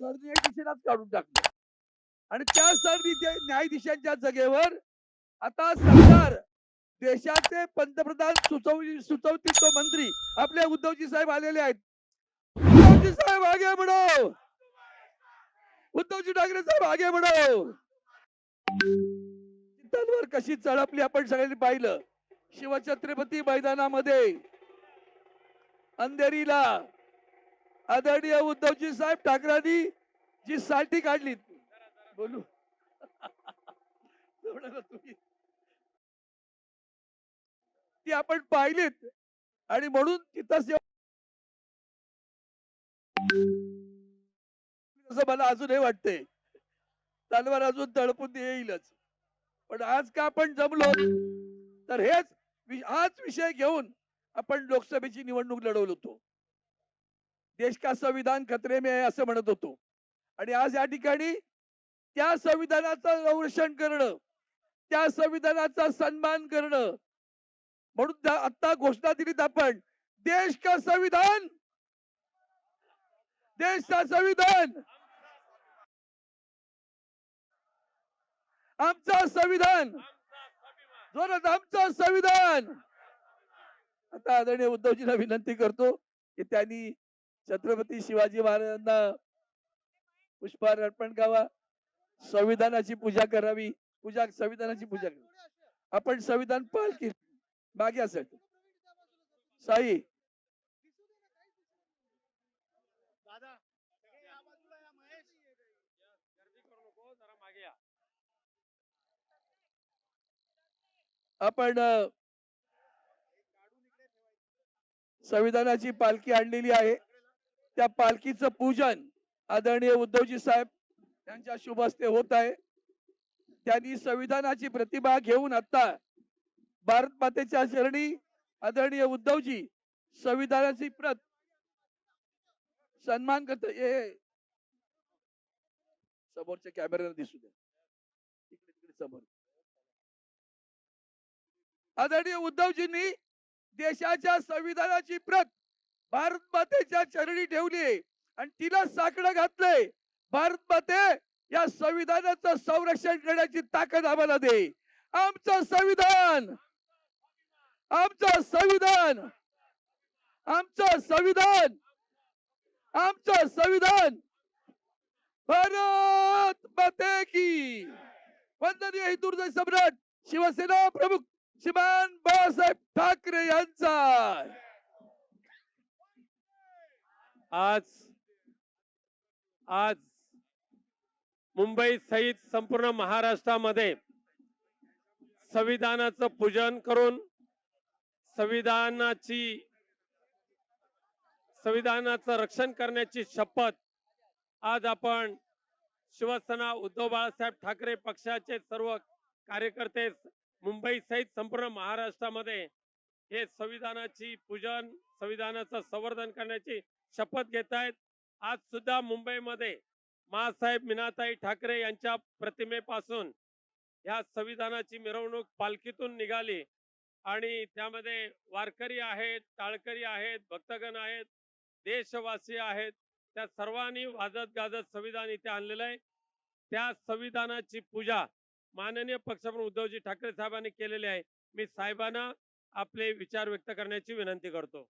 सरन्यायाधीशांनाच काढून टाकलं. आणि त्या सरन्यायाधीशांच्या न्यायाधीशांच्या जागेवर आता सरकार देशाचे पंतप्रधान सुचव सुचवतील तो मंत्री आपले उद्धवजी साहेब आलेले आहेत. उद्धवजी साहेब आगे बढो! उद्धवजी ठाकरे साहेब आगे बढो! तलवार कशी चढपली आपण सगळ्यांनी पाहिलं. शिवछत्रपती मैदानामध्ये अंधेरीला आदरणीय उद्धवजी साहेब ठाकरेंनी जी साठी काढली. बोलू. ती आपण पाहिलीत. आणि म्हणून तिथं असं मला अजूनही वाटतंय. तलवार अजून तळपून येईलच. पण आज का आपण जमलो? तर हेच वि- हाच विषय घेऊन आपण लोकसभेची निवडणूक लढवलो होतो. देश का संविधान खतरे में आहे असं म्हणत होतो. आणि आज या ठिकाणी त्या संविधानाचं संरक्षण करणं त्या संविधानाचा सन्मान करणं म्हणून आता घोषणा दिलीत आपण देश का संविधान! देश का संविधान! आमचा संविधान! जोरात आमचं संविधान! आता आदरणीय उद्धवजीला विनंती करतो की त्यांनी छत्रपती शिवाजी महाराजांना पुष्पहार अर्पण करावा. संविधानाची पूजा करावी. पूजा संविधानाची पूजा करावी. आपण संविधान पालखी मागे असेल. साई. आपण संविधानाची पालखी आणलेली आहे. त्या पालखीचं पूजन आदरणीय उद्धवजी साहेब यांच्या शुभ हस्ते होत आहे. त्यांनी संविधानाची प्रतिभा घेऊन आता भारत मातेच्या चरणी आदरणीय उद्धवजी संविधानाची प्रत सन्मान करत हे समोरच्या कॅमेऱ्याला दिसू द्या. तिकडे तिकडे समोर. आदरणीय उद्धवजींनी देशाच्या संविधानाची प्रत भारत मातेच्या चरणी ठेवली आणि तिला साकडं घातलंय. भारत माते या संविधानाचं संरक्षण करण्याची ताकद आम्हाला दे. आमचं संविधान आमचं संविधान आमचं संविधान आमचं संविधान. भारत माते की. वंदनीय हिंदुहृदय सम्राट शिवसेना प्रमुख श्रीमान बाळासाहेब ठाकरे यांचा. आज आज मुंबई सहित संपूर्ण महाराष्ट्रामध्ये संविधानाचं पूजन करून संविधानाची संविधानाचं रक्षण करण्याची शपथ आज आपण शिवसेना उद्धव बाळासाहेब ठाकरे पक्षाचे सर्व कार्यकर्ते मुंबई सहित संपूर्ण महाराष्ट्रामध्ये हे संविधानाची पूजन संविधानाचं संवर्धन करण्याची शपथ घेत आहेत आज सुद्धा मुंबईमध्ये मासाहेब मीनाताई ठाकरे यांच्या प्रतिमेपासून ह्या संविधानाची मिरवणूक पालखीतून निघाली आणि त्यामध्ये वारकरी आहेत टाळकरी आहेत भक्तगण आहेत देशवासी आहेत. त्या सर्वांनी वाजत गाजत संविधान इथे आणलेलं आहे. त्या संविधानाची पूजा माननीय पक्षप्रमुख उद्धवजी ठाकरे साहेबांनी केलेली आहे. मी साहेबांना आपले विचार व्यक्त करण्याची विनंती करतो.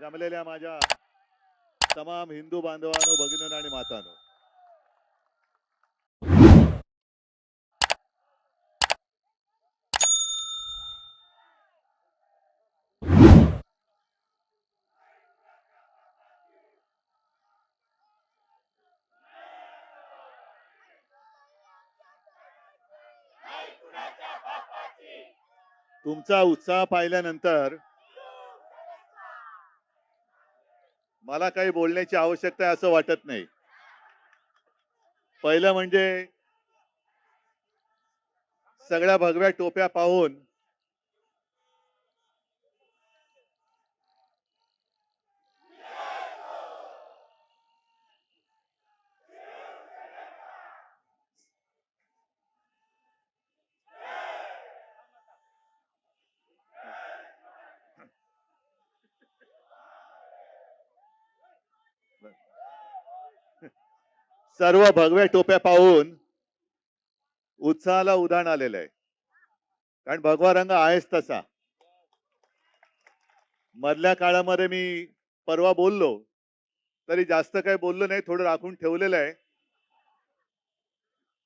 जमलेल्या माझ्या तमाम हिंदू बांधवांनो भगिनींनो आणि मातानो. तुमचा उत्साह पाहिल्यानंतर मला काही बोलण्याची आवश्यकता आहे असं वाटत नाही. पहिलं म्हणजे सगळ्या भगव्या टोप्या पाहून सर्व भगव्या टोप्या पाहून उत्साहाला उधाण आलेलं आहे. कारण भगवा रंग आहेच तसा. मधल्या काळामध्ये मी परवा बोललो तरी जास्त काही बोललो नाही थोडं राखून ठेवलेलं आहे.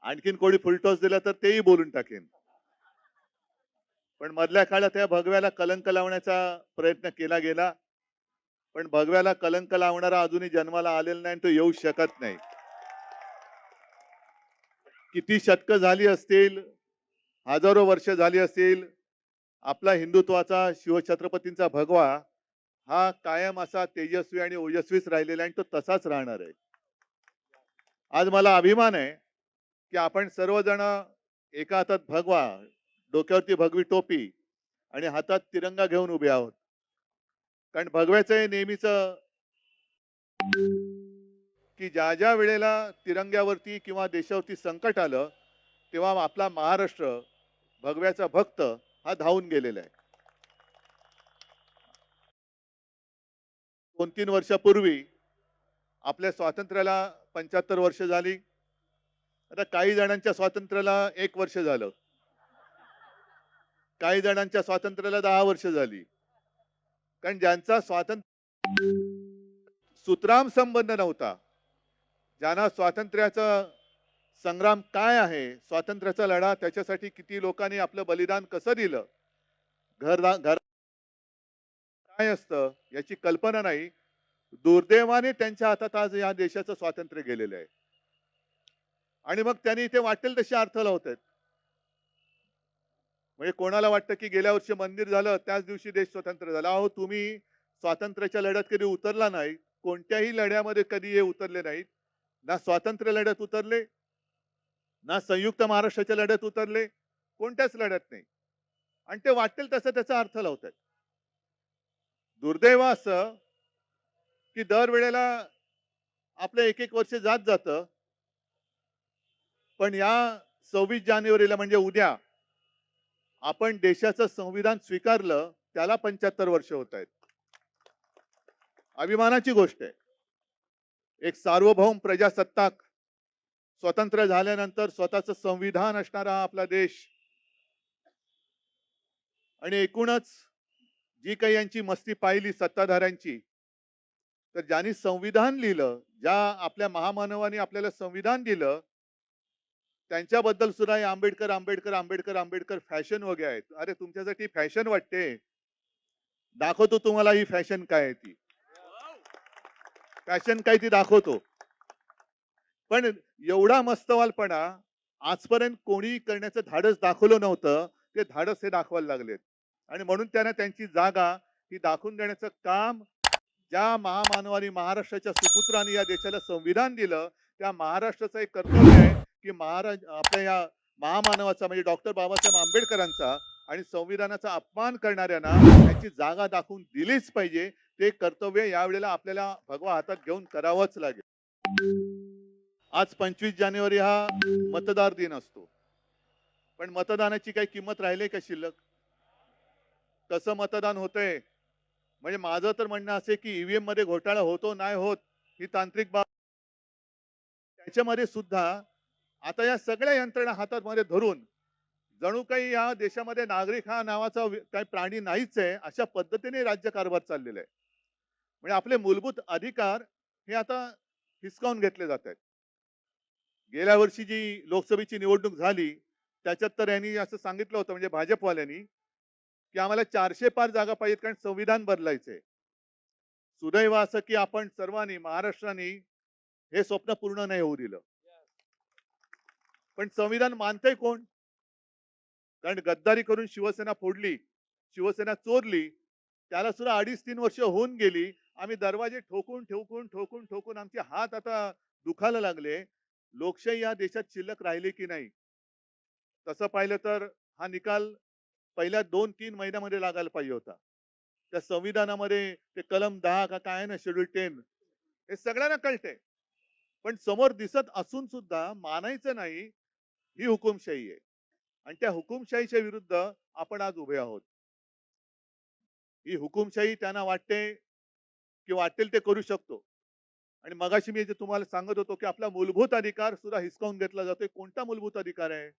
आणखीन कोणी फुलटॉस दिला तर तेही बोलून टाकेन. पण मधल्या काळात या भगव्याला कलंक लावण्याचा प्रयत्न केला गेला. पण भगव्याला कलंक लावणारा अजूनही जन्माला आलेला नाही आणि तो येऊ शकत नाही. किती शतक झाली असतील हजारो वर्ष झाली असतील आपला हिंदुत्वाचा शिवछत्रपतींचा भगवा हा कायम असा तेजस्वी आणि ओजस्वीच राहिलेला आहे आणि तो तसाच राहणार आहे. आज मला अभिमान आहे की आपण सर्वजण एका हातात भगवा डोक्यावरती भगवी टोपी आणि हातात तिरंगा घेऊन उभे आहोत. कारण भगव्याचं हे नेहमीच की ज्या ज्या वेळेला तिरंग्यावरती किंवा देशावरती संकट आलं तेव्हा आपला महाराष्ट्र भगव्याचा भक्त हा धावून गेलेला आहे. दोन तीन वर्षापूर्वी आपल्या स्वातंत्र्याला पंच्याहत्तर वर्ष झाली. आता काही जणांच्या स्वातंत्र्याला एक वर्ष झालं. काही जणांच्या स्वातंत्र्याला दहा वर्ष झाली. कारण ज्यांचा स्वातंत्र्य सुतराम संबंध नव्हता. ज्यांना स्वातंत्र्याचा संग्राम काय आहे स्वातंत्र्याचा लढा त्याच्यासाठी किती लोकांनी आपलं बलिदान कसं दिलं? घर घर काय असतं याची कल्पना नाही. दुर्दैवाने त्यांच्या हातात आज या देशाचं स्वातंत्र्य गेलेलं आहे. आणि मग त्यांनी ते वाटेल तसे अर्थ लावतात. म्हणजे कोणाला वाटतं की गेल्या वर्षी मंदिर झालं त्याच दिवशी देश स्वतंत्र झाला. अहो तुम्ही स्वातंत्र्याच्या लढ्यात कधी उतरला नाही. कोणत्याही लढ्यामध्ये कधी हे उतरले नाहीत. ना स्वातंत्र्य लढ्यात उतरले ना संयुक्त महाराष्ट्राच्या लढ्यात उतरले कोणत्याच लढ्यात नाही. आणि ते वाटेल तसं त्याचा अर्थ लावतात. दुर्दैव असं की दरवेळेला आपलं एक एक वर्ष जात जातं. पण या सव्वीस जानेवारीला म्हणजे उद्या आपण देशाचं संविधान स्वीकारलं त्याला पंच्याहत्तर वर्ष होत आहेत. अभिमानाची गोष्ट आहे. एक सार्वभौम प्रजासत्ताक. स्वतंत्र झाल्यानंतर स्वतःच संविधान असणारा हा आपला देश. आणि एकूणच जी काही यांची मस्ती पाहिली सत्ताधाऱ्यांची तर ज्यांनी संविधान लिहिलं ज्या आपल्या महामानवाने आपल्याला संविधान दिलं त्यांच्याबद्दल सुद्धा हे आंबेडकर आंबेडकर आंबेडकर आंबेडकर फॅशन वगैरे आहेत. अरे तुमच्यासाठी फॅशन वाटते. दाखवतो तुम्हाला ही फॅशन काय आहे ती. फॅशन काय ती दाखवतो. पण एवढा मस्तवालपणा आजपर्यंत कोणी करण्याचं धाडस दाखवलं नव्हतं. ते धाडस हे दाखवायला लागलेत. आणि म्हणून त्यांना त्यांची जागा ही दाखवून देण्याचं काम ज्या महामानवानी महाराष्ट्राच्या सुपुत्रांनी या देशाला संविधान दिलं त्या महाराष्ट्राचं एक कर्तव्य आहे की महाराज आपल्या या महामानवाचा म्हणजे डॉक्टर बाबासाहेब आंबेडकरांचा आणि संविधानाचा अपमान करणाऱ्यांना त्याची जागा दाखवून दिलीच पाहिजे. ते कर्तव्य यावेळेला आपल्याला भगवा हातात घेऊन करावंच लागेल. आज पंचवीस जानेवारी हा मतदार दिन असतो. पण मतदानाची काही किंमत राहिली का शिल्लक? कसं मतदान होतंय? म्हणजे माझं तर म्हणणं असे की ईव्हीएममध्ये घोटाळा होतो नाही होत ही तांत्रिक बाब. त्याच्यामध्ये सुद्धा आता या सगळ्या यंत्रणा हातात मध्ये धरून जणू काही या देशामध्ये नागरिक हा नावाचा काही प्राणी नाहीच आहे अशा पद्धतीने राज्यकारभार चाललेला आहे. म्हणजे आपले मूलभूत अधिकार हे आता हिसकावून घेतले जात आहेत. गेल्या वर्षी जी लोकसभेची निवडणूक झाली त्याच्यात तर यांनी असं सांगितलं होतं म्हणजे भाजपवाल्यांनी की आम्हाला चारशे पार जागा पाहिजेत कारण संविधान बदलायचंय. सुदैव असं की आपण सर्वांनी महाराष्ट्राने हे स्वप्न पूर्ण नाही होऊ दिलं. पण संविधान मानतंय कोण? कारण गद्दारी करून शिवसेना फोडली शिवसेना चोरली त्याला सुद्धा अडीच तीन वर्ष होऊन गेली. आम्ही दरवाजे ठोकून ठोकून ठोकून ठोकून आमचे हात आता दुखायला लागले. लोकशाही या देशात शिल्लक राहिली की नाही? तसं पाहिलं तर हा निकाल पहिल्या दोन तीन महिन्यामध्ये लागायला पाहिजे होता. त्या संविधानामध्ये ते कलम दहा का काय आहे ना शेड्यूल टेन हे सगळ्यांना कळते पण समोर दिसत असून सुद्धा मानायचं नाही ही हुकुमशाही आहे. आणि त्या हुकुमशाहीच्या विरुद्ध आपण आज उभे आहोत. ही हुकुमशाही त्यांना वाटते की वाटेल ते करू शकतो. आणि मगाशी मी जे तुम्हाला सांगत होतो की आपला मूलभूत अधिकार सुद्धा हिसकावून घेतला जातोय. कोणता मूलभूत अधिकार आहे?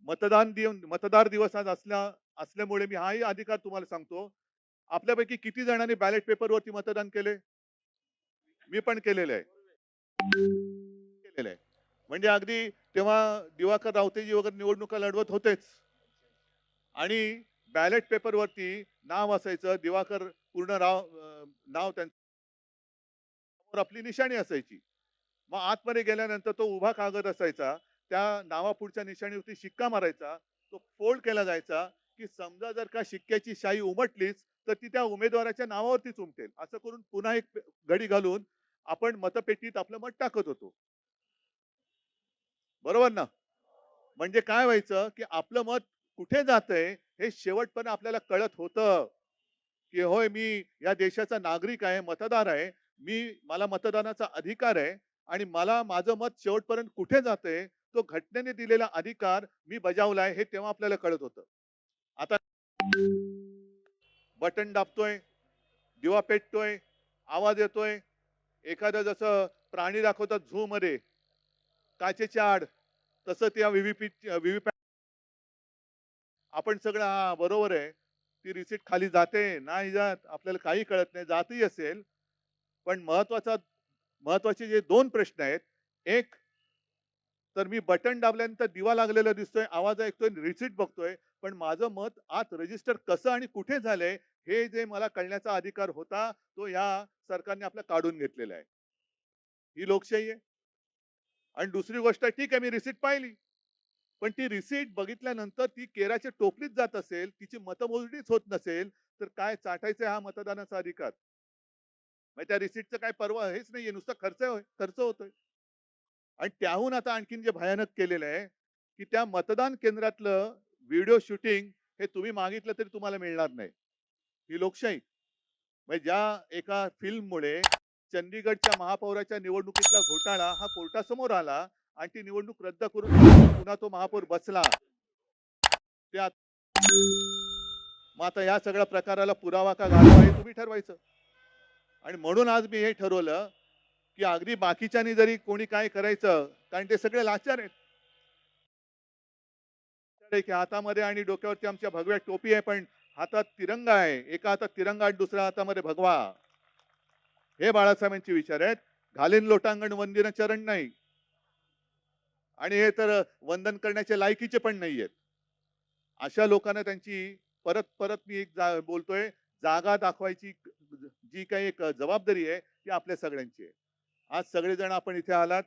मतदान दिव मतदार दिवस आज असल्या असल्यामुळे मी हाही अधिकार तुम्हाला सांगतो. आपल्यापैकी किती जणांनी बॅलेट पेपरवरती मतदान केले? मी पण केलेलं आहे. केलेलं आहे. म्हणजे अगदी तेव्हा दिवाकर रावतेजी वगैरे निवडणुका लढवत होतेच. आणि बॅलेट पेपरवरती नाव असायचं दिवाकर पूर्ण राव नाव त्यांचं आपली निशाणी असायची. मग आतमध्ये गेल्यानंतर तो उभा कागद असायचा त्या नावापुढच्या निशाणीवरती शिक्का मारायचा तो फोल्ड केला जायचा की समजा जर का शिक्क्याची शाई उमटलीच तर ती त्या उमेदवाराच्या नावावरतीच उमटेल. असं करून पुन्हा एक घडी घालून आपण मतपेटीत आपलं मत टाकत होतो. बरोबर ना? म्हणजे काय व्हायचं की आपलं मत कुठे जातंय हे शेवटपर्यंत आपल्याला कळत होतं की होय मी या देशाचा नागरिक आहे मतदार आहे मी मला मतदानाचा अधिकार आहे आणि मला माझं मत शेवटपर्यंत कुठे जातंय तो घटनेने दिलेला अधिकार मी बजावलाय हे तेव्हा आपल्याला कळत होतं. आता बटन दाबतोय दिवा पेटतोय आवाज येतोय एखादं जसं प्राणी दाखवतात झू मध्ये काचेच्या आड तसं त्या व्हीव्हीपी व्हीव्हीपॅट आपण सगळं हा बरोबर आहे. ती रिसीट खाली जाते नाही जात आपल्याला काही कळत नाही जातही असेल. पण महत्त्वाचा महत्त्वाचे जे दोन प्रश्न आहेत एक तर मी बटन दाबल्यानंतर दिवा लागलेला दिसतोय आवाज ऐकतोय रिसीट बघतोय पण माझं मत आत रजिस्टर कसं आणि कुठे झालंय हे जे मला कळण्याचा अधिकार होता तो या सरकारने आपला काढून घेतलेला आहे. ही लोकशाही आहे. आणि दुसरी गोष्ट ठीक आहे मी रिसीट पाहिली. पण ती रिसीट बघितल्यानंतर ती केराच्या टोपलीत जात असेल तिची मतमोजणीच होत नसेल तर काय चाटायचं हा मतदानाचा अधिकार? मग त्या रिसीटचं काय परवा हेच नाहीये नुसतं खर्च होय खर्च होतोय. आणि त्याहून आता आणखीन जे भयानक केलेलं आहे की त्या मतदान केंद्रातलं व्हिडिओ शूटिंग हे तुम्ही मागितलं तरी तुम्हाला मिळणार नाही. ही लोकशाही. म्हणजे ज्या एका फिल्ममुळे चंदीगडच्या महापौराच्या निवडणुकीतला घोटाळा हा कोर्टासमोर आला आणि ती निवडणूक रद्द करून पुन्हा तो महापौर बसला. त्यात मग आता या सगळ्या प्रकाराला पुरावा का घालावा हे तुम्ही ठरवायचं. आणि म्हणून आज मी हे ठरवलं की अगदी बाकीच्यानी जरी कोणी काय करायचं कारण ते सगळे लाचार आहेत. की हातामध्ये आणि डोक्यावरती आमच्या भगव्या टोपी आहे पण हातात तिरंगा आहे. एका हातात तिरंगा आणि दुसऱ्या हातामध्ये भगवा. हे बाळासाहेबांचे विचार आहेत. घालीन लोटांगण वंदिन चरण नाही. आणि हे तर वंदन करण्याच्या लायकीचे पण नाही आहेत. अशा लोकांना त्यांची परत परत मी एक जा- बोलतोय जागा दाखवायची जी काही एक जबाबदारी आहे ती आपल्या सगळ्यांची आहे. आज सगळेजण आपण इथे आलात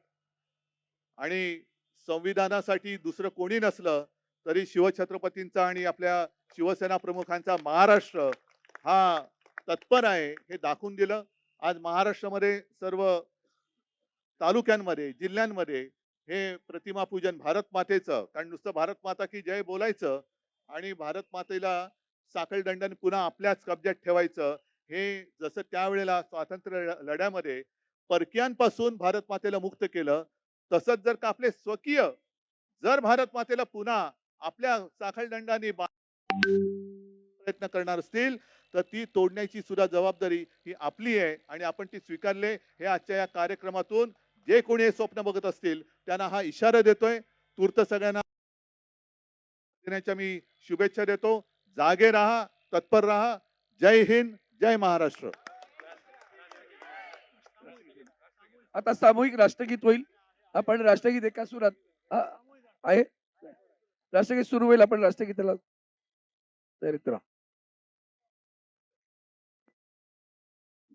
आणि संविधानासाठी दुसरं कोणी नसलं तरी शिवछत्रपतींचा आणि आपल्या शिवसेना प्रमुखांचा महाराष्ट्र हा तत्पर आहे हे दाखवून दिलं. आज महाराष्ट्रामध्ये सर्व तालुक्यांमध्ये जिल्ह्यांमध्ये हे प्रतिमा पूजन भारत मातेचं कारण नुसतं भारत माता की जय बोलायचं आणि भारत मातेला साखळदंडाने पुन्हा आपल्याच कब्जात ठेवायचं हे जसं त्यावेळेला स्वातंत्र्य लढ्यामध्ये परकीयांपासून भारत मातेला मुक्त केलं तसंच जर का आपले स्वकीय जर भारत मातेला पुन्हा आपल्या साखळदंडाने प्रयत्न करणार असतील तर ती तोडण्याची सुद्धा जबाबदारी ही आपली आहे आणि आपण ती स्वीकारले हे आजच्या या कार्यक्रमातून. जे कोणी हे स्वप्न बघत असतील त्यांना हा इशारा देतोय. तूर्त सगळ्यांना देण्याच्या मी शुभेच्छा देतो. जागे राहा तत्पर राहा. जय हिंद जय महाराष्ट्र. आता सामूहिक राष्ट्रगीत होईल. आपण राष्ट्रगीत एका सुरात आहे? राष्ट्रगीत सुरू होईल आपण राष्ट्रगीताला तयारीत राहा.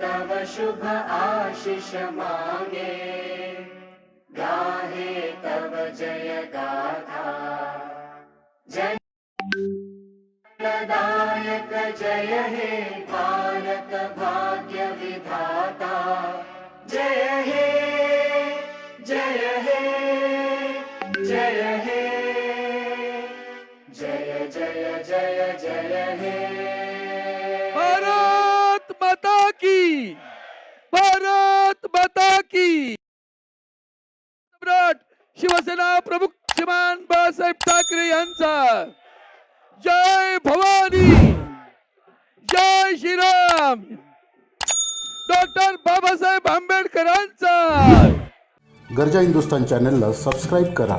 तव शुभ आशिष मागे गाहे तव जय गाथा। जय दायक जय हे भारत भाग्य विधाता। जय हे जय हे जय हे। जय जय जय जय हे। प्रमुख श्रीमान बाळासाहेब ठाकरे यांचा. जय भवानी. जय श्रीराम. डॉक्टर बाबासाहेब आंबेडकरांचा. गरजा हिंदुस्तान चॅनलला सबस्क्राईब करा.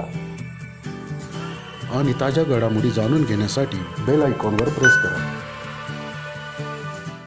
आणि ताज्या घडामोडी जाणून घेण्यासाठी बेल आयकॉनवर प्रेस करा.